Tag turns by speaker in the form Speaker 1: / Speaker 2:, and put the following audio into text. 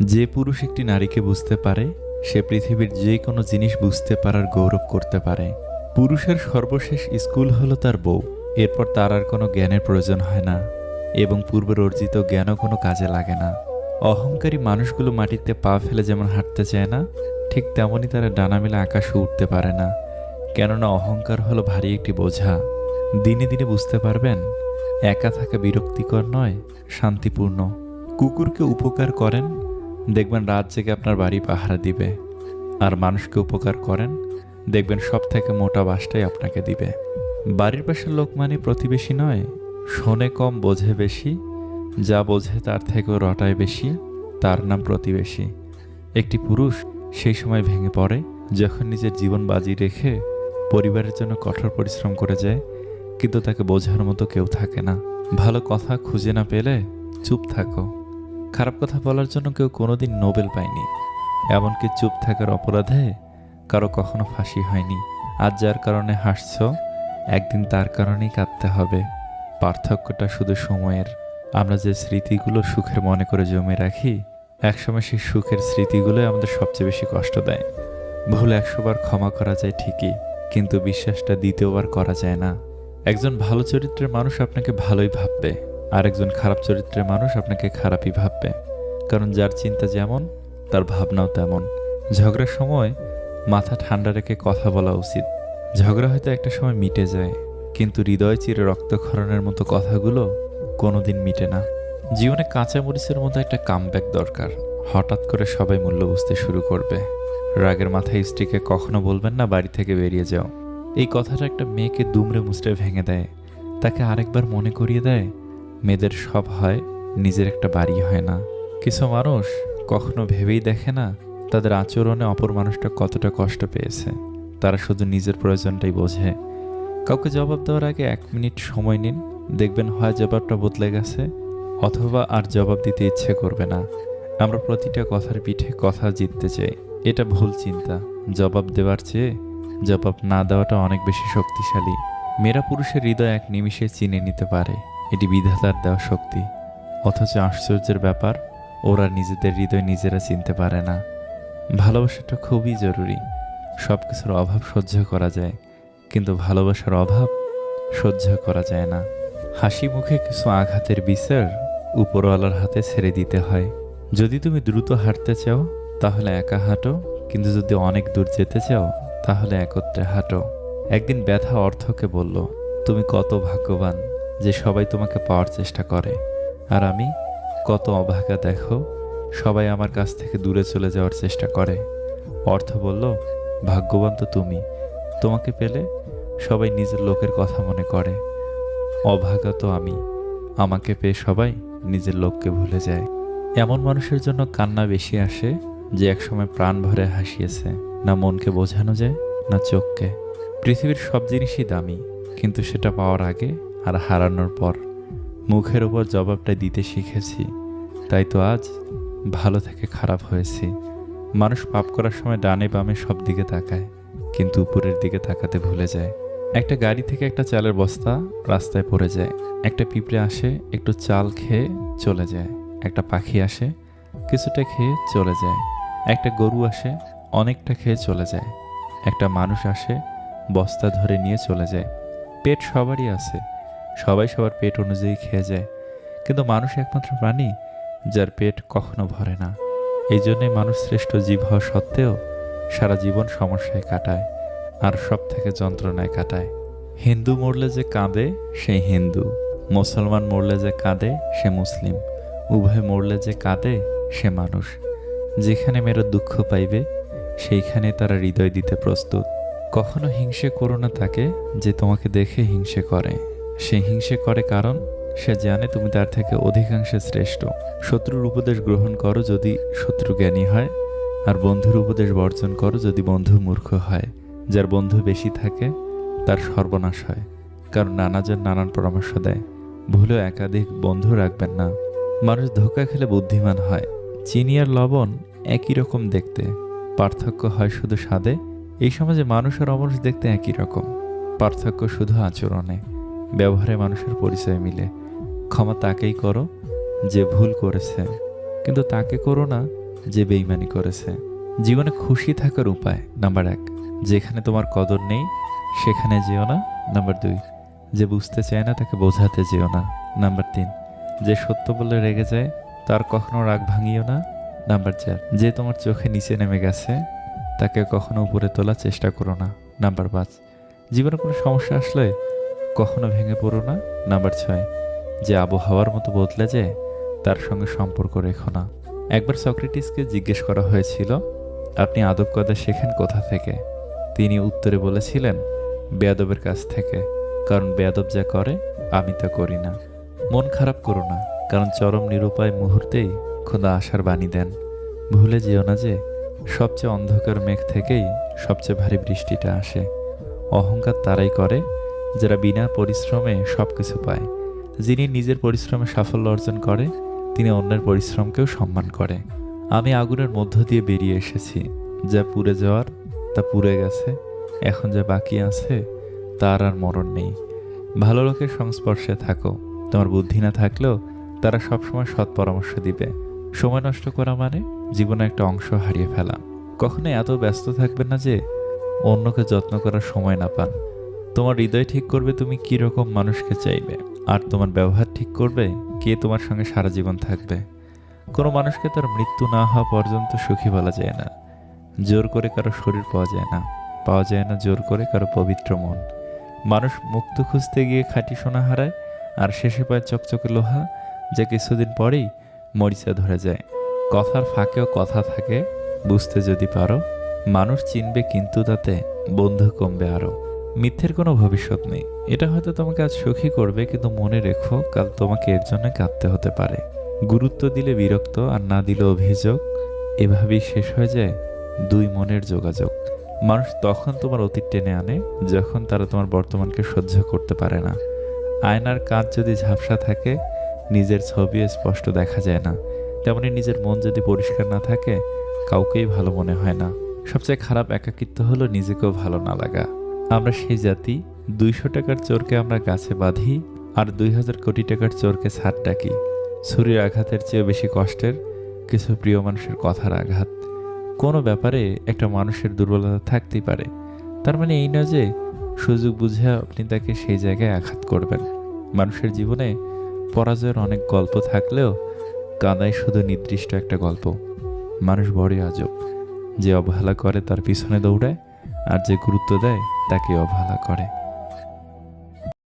Speaker 1: যে পুরুষ একটি নারীকে বুঝতে পারে, সে পৃথিবীর যে কোনো জিনিস বুঝতে পারার গৌরব করতে পারে। পুরুষের সর্বশেষ স্কুল হলো তার বউ। এরপর তার আর কোনো জ্ঞানের প্রয়োজন হয় না এবং পূর্বের অর্জিত জ্ঞানও কোনো কাজে লাগে না। অহংকারী মানুষগুলো মাটিতে পা ফেলে যেমন হাঁটতে চায় না, ঠিক তেমনই তারা ডানা মেলে আকাশে উঠতে পারে না। কেননা অহংকার হলো ভারী একটি বোঝা। দিনে দিনে বুঝতে পারবেন, একা থাকা বিরক্তিকর নয়, শান্তিপূর্ণ। কুকুরকে উপকার করেন দেখবেন রাত জেগে আপনার বাড়ি পাহারা দিবে। আর মানুষকে উপকার করেন, দেখবেন সব থেকে মোটা বাসটাই আপনাকে দিবে। বাড়ির পাশের লোক মানে প্রতিবেশী নয়, শোনে কম, বোঝে বেশি, যা বোঝে তার থেকেও রটায় বেশি, তার নাম প্রতিবেশী। একটি পুরুষ সেই সময় ভেঙে পড়ে, যখন নিজের জীবন বাজি রেখে পরিবারের জন্য কঠোর পরিশ্রম করে যায়, কিন্তু তাকে বোঝার মতো কেউ থাকে না। ভালো কথা খুঁজে না পেলে চুপ থাকো। খারাপ কথা বলার জন্য কেউ কোনোদিন নোবেল পায়নি। এমনকি চুপ থাকার অপরাধে কারও কখনো ফাঁসি হয়নি। আজ যার কারণে হাসছ, একদিন তার কারণেই কাঁদতে হবে। পার্থক্যটা শুধু সময়ের। আমরা যে স্মৃতিগুলো সুখের মনে করে জমে রাখি, একসময় সেই সুখের স্মৃতিগুলো আমাদের সবচেয়ে বেশি কষ্ট দেয়। ভুল একশোবার ক্ষমা করা যায় ঠিকই, কিন্তু বিশ্বাসটা দ্বিতীয়বার করা যায় না। একজন ভালো চরিত্রের মানুষ আপনাকে ভালোই ভাববে। আর একজন খারাপ চরিত্রের মানুষ আপনাকে খারাপই ভাববে। কারণ যার চিন্তা যেমন, তার ভাবনাও তেমন। ঝগড়ার সময় মাথা ঠান্ডা রেখে কথা বলা উচিত। ঝগড়া হয়তো একটা সময় মিটে যায়, কিন্তু হৃদয় চিরে রক্তক্ষরণের মতো কথাগুলো কোনোদিন মিটে না। জীবনে কাঁচা মরিচের মতো একটা কামব্যাক দরকার। হঠাৎ করে সবাই মূল্য বুঝতে শুরু করবে। রাগের মাথায় স্ত্রীকে কখনো বলবেন না, বাড়ি থেকে বেরিয়ে যাও। এই কথাটা একটা মেয়েকে দুমড়ে মুচড়ে ভেঙে দেয়। তাকে আরেকবার মনে করিয়ে দেয় মেয়েদের সব হয়, নিজের একটা বাড়ি হয় না। কিছু মানুষ কখনো ভেবেই দেখে না তাদের আচরণে অপর মানুষটা কতটা কষ্ট পেয়েছে। তারা শুধু নিজের প্রয়োজনটাই বোঝে। কাউকে জবাব দেওয়ার আগে এক মিনিট সময় নিন, দেখবেন হয় জবাবটা বদলে গেছে অথবা আর জবাব দিতে ইচ্ছে করবে না। আমরা প্রতিটা কথার পিঠে কথা জিততে চাই, এটা ভুল চিন্তা। জবাব দেওয়ার চেয়ে জবাব না দেওয়াটা অনেক বেশি শক্তিশালী। মেয়েরা পুরুষের হৃদয় এক নিমিষে চিনে নিতে পারে। এটি বিধাতার দেওয়া শক্তি। অথচ আশ্চর্যের ব্যাপার, ওরা নিজেদের হৃদয় নিজেরা চিনতে পারে না। ভালোবাসাটা খুবই জরুরি। সব কিছুর অভাব সহ্য করা যায়, কিন্তু ভালোবাসার অভাব সহ্য করা যায় না। হাসি মুখে কিছু আঘাতের বিচার উপরওয়ালার হাতে ছেড়ে দিতে হয়। যদি তুমি দ্রুত হাঁটতে চাও, তাহলে একা হাঁটো, কিন্তু যদি অনেক দূর যেতে চাও, তাহলে একত্রে হাঁটো। একদিন ব্যথা অর্থকে বলল, তুমি কত ভাগ্যবান। যে সবাই তোমাকে পাওয়ার চেষ্টা করে। আর আমি, কত অভাগা দেখো, সবাই আমার কাছ থেকে দূরে চলে যাওয়ার চেষ্টা করে। অর্থ বলল, ভাগ্যবান তো তুমি। তোমাকে পেলে সবাই নিজের লোকের কথা মনে করে। অভাগা তো আমি। আমাকে পেয়ে সবাই নিজের লোককে ভুলে যায়। এমন মানুষের জন্য কান্না বেশি আসে যে একসময় প্রাণ ভরে হাসিয়েছে, না মনকে বোঝানো যায়, না চোখকে। পৃথিবীর সব জিনিসই দামি, কিন্তু সেটা পাওয়ার আগে আর হারানোর পর মুখের ওপর জবাবটা দিতে শিখেছি। তাই তো আজ ভালো থেকে খারাপ হয়েছি। মানুষ পাপ করার সময় ডানে বামে সব দিকে তাকায়, কিন্তু উপরের দিকে তাকাতে ভুলে যায়। একটা গাড়ি থেকে একটা চালের বস্তা রাস্তায় পড়ে যায়। একটা পিঁপড়ে আসে, একটু চাল খেয়ে চলে যায়। একটা পাখি আসে, কিছুটা খেয়ে চলে যায়। একটা গরু আসে, অনেকটা খেয়ে চলে যায়। একটা মানুষ আসে, বস্তা ধরে নিয়ে চলে যায়। পেট সবারই আছে। সবাই সবার পেট অনুযায়ী খেয়ে যায়। কিন্তু মানুষ একমাত্র প্রাণী, যার পেট কখনো ভরে না। এই জন্যে মানুষ শ্রেষ্ঠ জীব হওয়া সত্ত্বেও সারা জীবন সমস্যায় কাটায় আর সব থেকে যন্ত্রণায় কাটায়। হিন্দু মরলে যে কাঁদে, সেই হিন্দু। মুসলমান মরলে যে কাঁদে, সে মুসলিম। উভয় মরলে যে কাঁদে, সে মানুষ। যেখানে মেয়েরা দুঃখ পাইবে, সেইখানে তারা হৃদয় দিতে প্রস্তুত। কখনো হিংসে করো না তাকে, যে তোমাকে দেখে হিংসে করে। সে হিংসে করে কারণ সে জানে তুমি তার থেকে অধিকাংশে শ্রেষ্ঠ। শত্রুর উপদেশ গ্রহণ করো যদি শত্রু জ্ঞানী হয়, আর বন্ধুর উপদেশ বর্জন করো যদি বন্ধু মূর্খ হয়। যার বন্ধু বেশি থাকে, তার সর্বনাশ হয়। কারণ নানাজন নানান পরামর্শ দেয়, ভুলেও একাধিক বন্ধু রাখবেন না। মানুষ ধোকা খেলে বুদ্ধিমান হয়। চিনি আর লবণ একই রকম দেখতে। পার্থক্য হয় শুধু স্বাদে। এই সমাজে মানুষ আর অমানুষ দেখতে একই রকম। পার্থক্য শুধু আচরণে। ব্যবহারে মানুষের পরিচয় মিলে। ক্ষমা তাকেই করো যে ভুল করেছে, কিন্তু তাকে করো না যে বেইমানি করেছে। জীবনে খুশি থাকার উপায় নাম্বার এক, যেখানে তোমার কদর নেই, সেখানে যেও না। নাম্বার দুই, যে বুঝতে চায় না, তাকে বোঝাতে যেও না। নাম্বার তিন, যে সত্য বলে রেগে যায়, তার কখনো রাগ ভাঙিও না। নাম্বার চার, যে তোমার চোখে নিচে নেমে গেছে, তাকে কখনো উপরে তোলার চেষ্টা করো না। নাম্বার পাঁচ, জীবনে কোনো সমস্যা আসলে কখনো ভেঙে পড়ো না। নাম্বার ছয়, যে আবহাওয়ার মতো বদলে যায় তার সঙ্গে সম্পর্ক রেখো না। একবার সক্রেটিসকে জিজ্ঞেস করা হয়েছিল, আপনি আদব কদা শেখেন কোথা থেকে? তিনি উত্তরে বলেছিলেন, বেয়াদবের কাছ থেকে, কারণ বেয়াদব যা করে, আমি তা করি না। মন খারাপ করো না, কারণ চরম নিরুপায় মুহূর্তেই খোদা আশার বাণী দেন। ভুলে যেও না যে, সবচেয়ে অন্ধকার মেঘ থেকেই সবচেয়ে ভারী বৃষ্টিটা আসে। অহংকার তারাই করে যারা বিনা পরিশ্রমে সব কিছু পায়, যিনি নিজের পরিশ্রমে সাফল্য অর্জন করে, তিনি অন্যের পরিশ্রমকেও সম্মান করে। আমি আগুনের মধ্য দিয়ে বেরিয়ে এসেছি, যা পুড়ে যাওয়ার, তা পুড়ে গেছে, এখন যা বাকি আছে, তার আর মরণ নেই। ভালো লোকের সংস্পর্শে থাকো, তোমার বুদ্ধি না থাকলেও তারা সবসময় সৎ পরামর্শ দিবে। সময় নষ্ট করা মানে জীবনে একটা অংশ হারিয়ে ফেলা। কখনো এত ব্যস্ত থাকবে না যে অন্যকে যত্ন করার সময় না পান। তোমার হৃদয় ঠিক করবে, তুমি কী রকম মানুষকে চাইবে? আর তোমার ব্যবহার ঠিক করবে, কে তোমার সঙ্গে সারা জীবন থাকবে? কোনো মানুষকে তার মৃত্যু না হওয়া পর্যন্ত সুখী বলা যায় না। জোর করে কারও শরীর পাওয়া যায় না। পাওয়া যায় না জোর করে কারও পবিত্র মন। মানুষ মুক্ত খুঁজতে গিয়ে খাঁটি সোনা হারায়, আর শেষে পায় চকচকে লোহা, যা কিছুদিন পরেই মরিচা ধরে যায়। কথার ফাঁকেও কথা থাকে, বুঝতে যদি পারো, মানুষ চিনবে কিন্তু তাতে বন্ধু কমবে আরও। মিথ্যের কোনো ভবিষ্যৎ নেই। এটা হয়তো তোমাকে আজ সুখী করবে, কিন্তু মনে রেখো, কাল তোমাকে এর জন্য কাঁদতে হতে পারে। গুরুত্ব দিলে বিরক্ত আর না দিলে অভিযোগ, এভাবেই শেষ হয়ে যায় দুই মনের যোগাযোগ। মানুষ তখন তোমার অতীত টেনে আনে, যখন তারা তোমার বর্তমানকে সহ্য করতে পারে না। আয়নার কাঁচ যদি ঝাপসা থাকে, নিজের ছবি স্পষ্ট দেখা যায় না। তেমনি নিজের মন যদি পরিষ্কার না থাকে, কাউকেই ভালো মনে হয় না। সবচেয়ে খারাপ একাকিত্ব হলো নিজেকেও ভালো না লাগা। আমরা সেই জাতি, দুইশো টাকার চোরকে আমরা গাছে বাঁধি আর দুই হাজার কোটি টাকার চোরকে ছাড় ডাকি। ছুরির আঘাতের চেয়ে বেশি কষ্টের কিছু প্রিয় মানুষের কথার আঘাত। কোনো ব্যাপারে একটা মানুষের দুর্বলতা থাকতেই পারে। তার মানে এই নয় যে সুযোগ বুঝে আপনি তাকে সেই জায়গায় আঘাত করবেন। মানুষের জীবনে পরাজয়ের অনেক গল্প থাকলেও কাদায় শুধু নির্দিষ্ট একটা গল্প। মানুষ বড়ই আজব। যে অবহেলা করে তার পিছনে দৌড়ায় আর যে গুরুত্ব দেয় তাকে অবহেলা করে।